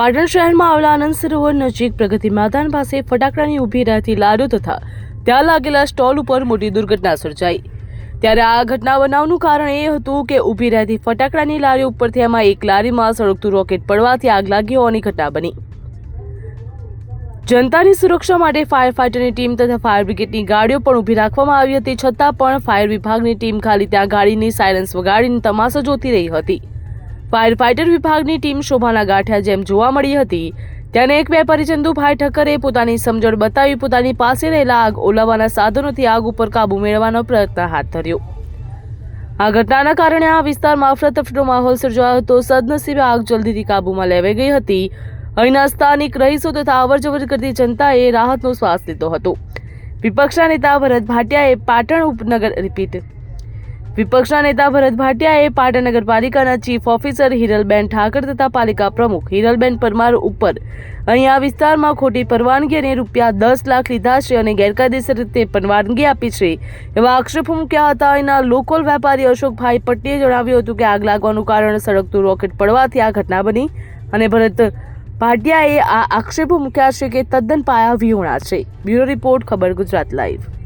પાટણ શહેરમાં આવેલા આનંદ સરોવર નજીક પ્રગતિ મેદાન પાસે ફટાકડાની ઊભી રહેતી લારીઓ તથા ત્યાં લાગેલા સ્ટોલ ઉપર મોટી દુર્ઘટના સર્જાઈ. ત્યારે આ ઘટના બનાવનું કારણ એ હતું કે ઊભી રહેતી ફટાકડાની લારીઓ ઉપરથી એમાં એક લારીમાં સળગતું રોકેટ પડવાથી આગ લાગી હોવાની ઘટના બની. જનતાની સુરક્ષા માટે ફાયર ફાઇટરની ટીમ તથા ફાયર બ્રિગેડની ગાડીઓ પણ ઊભી રાખવામાં આવી હતી, છતાં પણ ફાયર વિભાગની ટીમ ખાલી ત્યાં ગાડીની સાયરન્સ વગાડીને તમાશો જોતી રહી હતી. ફાયર ફાઇટર વિભાગની ટીમ શોભાના ગાંઠિયા જેમ જોવા મળી હતી. ત્યારે એક વેપારી ચંદુભાઈ ઠક્કરે પોતાની સમજણ બતાવી પોતાની પાસે રહેલા આગ ઓલાવવાના સાધનોથી આગ ઉપર કાબુ મેળવવાનો પ્રયત્ન હાથ ધર્યો. આ ઘટનાના કારણે આ વિસ્તારમાં અફરાતફરીનો માહોલ સર્જાયો હતો. સદનસીબે આગ જલ્દીથી કાબૂમાં લેવાઈ ગઈ હતી. અહીંના સ્થાનિક રહીશો તથા અવરજવર કરતી જનતાએ રાહતનો શ્વાસ લીધો હતો. વિપક્ષના નેતા ભરત ભાટિયાએ પાટણ ઉપનગર રિપીટ વિપક્ષના નેતા ભરત ભાટિયાએ પાટણ નગરપાલિકાના ચીફ ઓફિસર હિરલબેન ઠાકર તથા પાલિકા પ્રમુખ હિરલબેન પરમાર ઉપર અહીં આ વિસ્તારમાં ખોટી પરવાનગી અને રૂપિયા દસ લાખ લીધા છે અને ગેરકાયદેસર રીતે પરવાનગી આપી છે એવા આક્ષેપો મૂક્યા હતા. અહીંના લોકલ વેપારી અશોકભાઈ પટ્ટીએ જણાવ્યું હતું કે આગ લાગવાનું કારણ સળગતું રોકેટ પડવાથી આ ઘટના બની અને ભરત ભાટિયાએ આ આક્ષેપો મૂક્યા છે કે તદ્દન પાયા વિહોણા છે. બ્યુરો રિપોર્ટ, ખબર ગુજરાત લાઈવ.